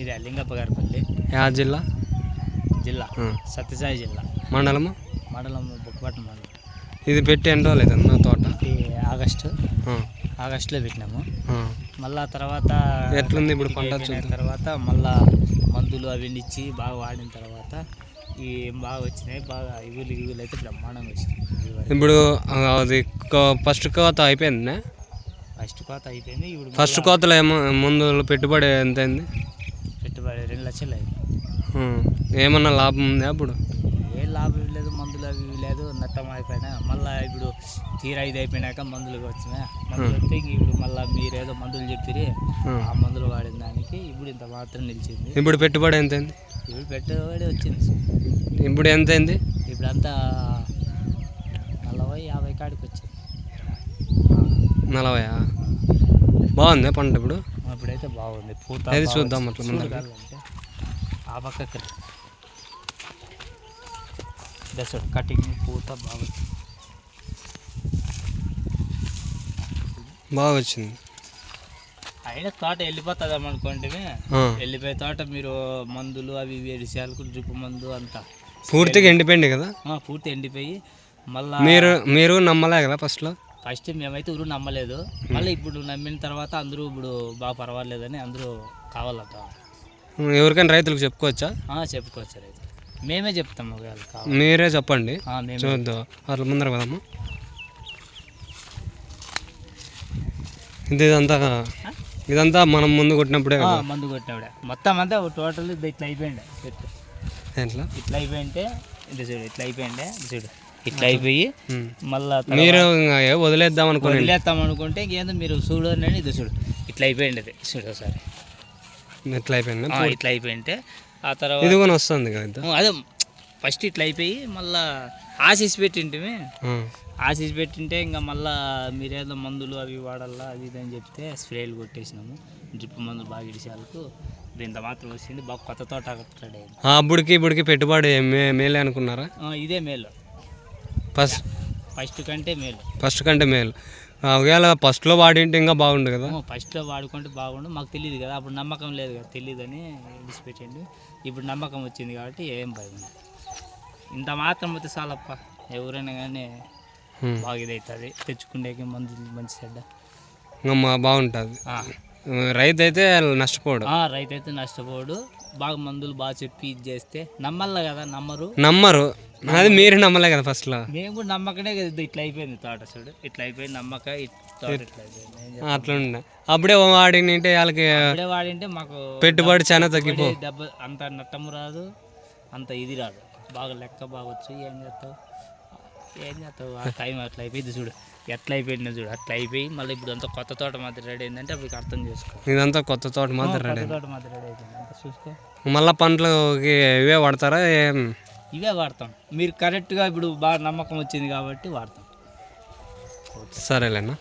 ఇది లింగప్ప గారిపల్లి యా జిల్లా? జిల్లా. సత్యసాయి జిల్లా. మండలము? మండలం బుక్కపట్నం మండలం. ఇది పెట్టి ఎన్ని రోజులు అవుతుంది తోట? ఆగస్టు. ఆగస్టులో పెట్టినాము. మళ్ళా తర్వాత ఎట్లుంది ఇప్పుడు పంట. తర్వాత మళ్ళా మందులు అవి ఇచ్చి బాగా వాడిన తర్వాత ఈ బాగా వచ్చినాయి. బాగా ఇగులు ఇగులు అయితే బ్రహ్మాండంగా వచ్చినాయి. ఇప్పుడు అది ఫస్ట్ కోత అయిపోయింది ఫస్ట్ కోత అయిపోయింది ఇప్పుడు ఫస్ట్ కోతలో ఏమో ముందు పెట్టుబడి ఎంత అయింది? పెట్టుబడి రెండు లక్షలు అయింది. ఏమన్నా లాభం ఉందా అప్పుడు? ఏ లాభం లేదు మందులు అవి లేదు నట్టం అయిపోయినా. మళ్ళీ ఇప్పుడు తీరా ఇది అయిపోయినాక మందులు వచ్చినా. మందులు వస్తే ఇప్పుడు మళ్ళీ మీరేదో మందులు చెప్పిరి ఆ. ఆ మందులు వాడిన దానికి ఇప్పుడు ఇంత మాత్రం నిలిచింది. ఇప్పుడు పెట్టుబడి ఎంత అయింది? ఇప్పుడు పెట్టుబడి వచ్చింది. ఇప్పుడు ఎంత అయింది? ఇప్పుడు అంతా నలభై యాభై కాడికి వచ్చింది. నలభై బాగుంది పంట ఇప్పుడు? ఇప్పుడైతే బాగుంది. పూత బాగా చూద్దాం. అట్లా. చూడాలంటే ఆ పక్క దసడు కటింగ్ పూత బాగా వచ్చింది. బాగా వచ్చింది. అయినా తోట వెళ్ళిపోతుందాం అనుకోండి. వెళ్ళిపోయే తోట మీరు మందులు అవి ఇవి ఎడిసాలకు డ్రిప్ మందు అంతా. పూర్తిగా ఎండిపోయింది కదా? పూర్తి ఎండిపోయి మళ్ళా మీరు మీరు నమ్మలే కదా ఫస్ట్లో ఫస్ట్ మేమైతే ఊరు నమ్మలేదు. మళ్ళీ ఇప్పుడు నమ్మిన తర్వాత అందరూ ఇప్పుడు బాగా పర్వాలేదని అందరూ కావాలట. ఎవరికైనా రైతులకు చెప్పుకోవచ్చా? చెప్పుకోవచ్చు రైతు. మేమే చెప్తాం ఒకవేళ కావాలి. మీరే చెప్పండి. ఆ, మేమే చూద్దాం. అట్లా ముందర కదమ్మా ఇది ఇదంతా ఇదంతా మనం ముందు కొట్టినప్పుడే ఆ, కదా? మందు కొట్టినప్పుడే. మొత్తం అంతా టోటల్ ఇట్లా అయిపోయింది చెట్టు ఎట్లా ఇట్లా అయిపోయింటే ఇది చూడు ఇట్లా అయిపోయిండే. ఇది చూడు. ఇట్లా అయిపోయి. మళ్ళా మీరు వదిలేద్దాం అనుకోండి వదిలేస్తాం అనుకుంటే ఇంకేందో మీరు చూడండి ఇది చూడు. ఇట్లా అయిపోయింది అది చూడు ఒకసారి. ఎట్లా అయిపోయింది? ఇట్లా అయిపోయింటే ఆ తర్వాత ఇది కూడా వస్తుంది కదా అదే ఫస్ట్ ఇట్లా అయిపోయి మళ్ళా ఆశీస్ పెట్టింటివి ఆ. ఆశీస్ పెట్టింటే ఇంకా మళ్ళా మీరేదో మందులు అవి వాడాలా అది ఇది అని చెప్తే స్ప్రేలు కొట్టేసినాము. డ్రిప్ మందులు బాగా ఇడిసేందుకు. ఇంత మాత్రం వచ్చింది. బాగా కొత్త తోట అప్పుడుకి ఇప్పటికి పెట్టుబడి మేలే అనుకున్నారా? ఇదే మేలు. ఫస్ట్ ఫస్ట్ కంటే మేలు. ఫస్ట్ కంటే మేలు. ఒకవేళ ఫస్ట్లో వాడింటే ఇంకా బాగుండు కదా? ఫస్ట్లో వాడుకుంటే బాగుండు. మాకు తెలియదు కదా అప్పుడు నమ్మకం లేదు కదా తెలియదని విడిచిపెట్టండి. ఇప్పుడు నమ్మకం వచ్చింది కాబట్టి ఏం భయం. ఇంత మాత్రం అయితే చాలప్ప. ఎవరైనా కానీ. బాగా ఇదవుతుంది తెచ్చుకునేకి మందులు మంచి చెడ్డ. బాగుంటుంది. రైతు అయితే నష్టపోడు. ఆ, రైతు అయితే నష్టపోడు. బాగా మందులు బాగా చెప్పి ఇది చేస్తే నమ్మల్ల కదా నమ్మరు. నమ్మరు. అది మీరు నమ్మలే కదా ఫస్ట్లో మేము కూడా నమ్మకనే కదా ఇట్లా అయిపోయింది తోట చూడు. ఇట్లా అయిపోయింది నమ్మక తోట ఇట్లా అయిపోయింది. ఏం చేస్తాం? అట్లా ఉండే. అప్పుడే వాడినంటే వాళ్ళకి ఇప్పుడే వాడింటే మాకు పెట్టుబడి చాలా తగ్గిపో. దెబ్బ అంత నట్టము రాదు అంత ఇది రాదు. బాగా లెక్క బాగొచ్చు ఏం చేస్తావు? ఏం చేస్తావు? ఆ టైం అట్లా అయిపోయింది చూడు. ఎట్లా అయిపోయింది చూడు. అట్లా అయిపోయి మళ్ళీ ఇప్పుడు అంతా కొత్త తోట మాదిరి రెడీ అయిందంటే అప్పుడు అర్థం చేసుకో. ఇదంతా కొత్త తోట మాత్రం రెడీ తోట మాదిరి రెడీ అయిపోయింది అంత చూసుకో. మళ్ళీ పంటలకి ఇవే వాడతారా? ఏం? ఇవే వాడతాం. మీరు కరెక్ట్గా ఇప్పుడు బాగా నమ్మకం వచ్చింది కాబట్టి వాడతాం. సరేలేనా